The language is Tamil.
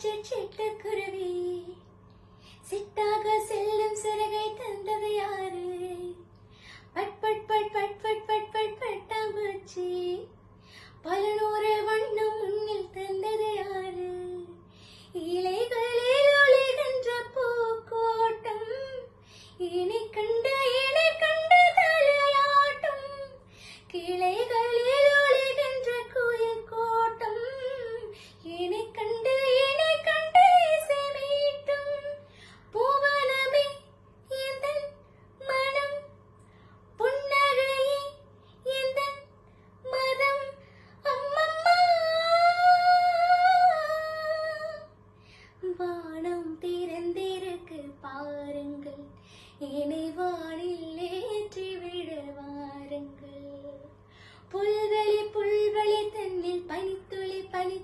சிட்டுக்குருவி சிட்டாக செல்லும் சிறகை தந்தது யாரு பட் பட் பட் பட் பட் பட் பட் பட்டாமச்சி பல நூறு வண்ணம் முன்னில் தந்தது யாரு இலைகளில் ஒளிகின்ற பூக்கோட்டம் இனி கண்ட இணை கண்ட தலையாட்டம் கிளைகளில் வானம் திறந்திருக்கு பாருங்கள். என்னை வானில் ஏற்றி விட வாருங்கள். புல்வெளி புல்வெளி தன்னில் பனித்துளி பனி